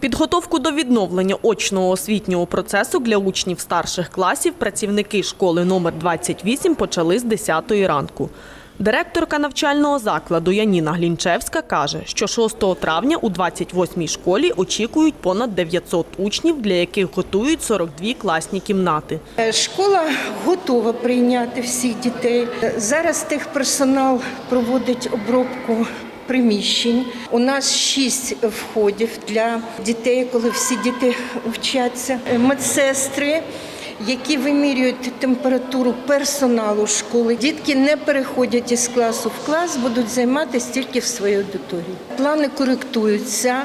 Підготовку до відновлення очного освітнього процесу для учнів старших класів працівники школи номер 28 почали з 10 ранку. Директорка навчального закладу Яніна Глінчевська каже, що 6 травня у 28-й школі очікують понад 900 учнів, для яких готують 42 класні кімнати. Е, Школа готова прийняти всіх дітей. Е, Зараз техперсонал проводить обробку приміщень. У нас шість входів для дітей, коли всі діти вчаться. Медсестри. Які вимірюють температуру персоналу школи. Дітки не переходять із класу в клас, будуть займатися тільки в своїй аудиторії. Плани коректуються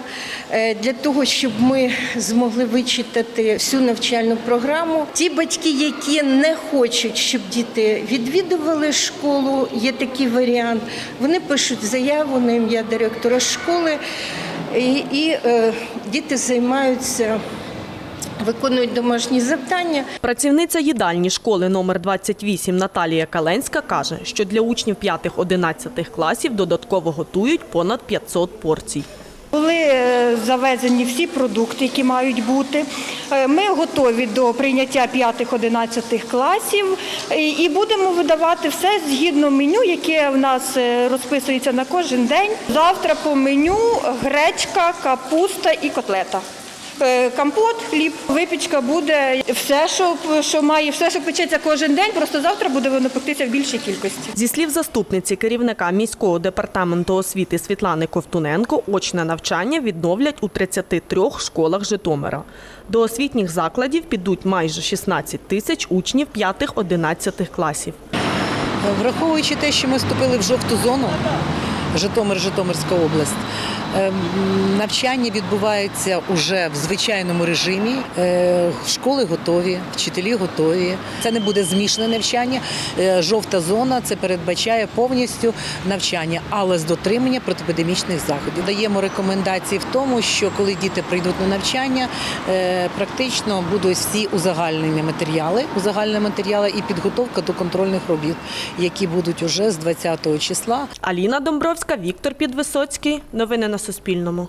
е, для того, щоб ми змогли вичитати всю навчальну програму. Ті батьки, які не хочуть, щоб діти відвідували школу, є такий варіант. Вони пишуть заяву на ім'я директора школи, і, і е, діти займаються, виконують домашні завдання. Працівниця їдальні школи номер 28 Наталія Каленська каже, що для учнів 5-11 класів додатково готують понад 500 порцій. Були е, завезені всі продукти, які мають бути. Е, Ми готові до прийняття 5-11 класів і- будемо видавати все згідно меню, яке в нас е, розписується на кожен день. Завтра по меню гречка, капуста і котлета. Е, Компот, хліб, випічка буде все, що, що має, все, що печеться кожен день. Просто завтра буде воно пектися в більшій кількості. Зі слів заступниці керівника міського департаменту освіти Світлани Ковтуненко, очне навчання відновлять у 33 школах Житомира. До освітніх закладів підуть майже 16 тисяч учнів 5-11 класів. Враховуючи те, що ми вступили в жовту зону, Житомир, Житомирська область, ем, навчання відбувається уже в звичайному режимі. Е, Школи готові, вчителі готові. Це не буде змішане навчання. Е, Жовта зона це передбачає повністю навчання, але з дотримання протиепідемічних заходів. Даємо рекомендації в тому, що коли діти прийдуть на навчання, е, практично будуть всі узагальнені матеріали, узагальнені матеріали і підготовка до контрольних робіт, які будуть уже з 20 числа. Аліна Домбровська, Віктор Підвисоцький. Новини на Суспільному.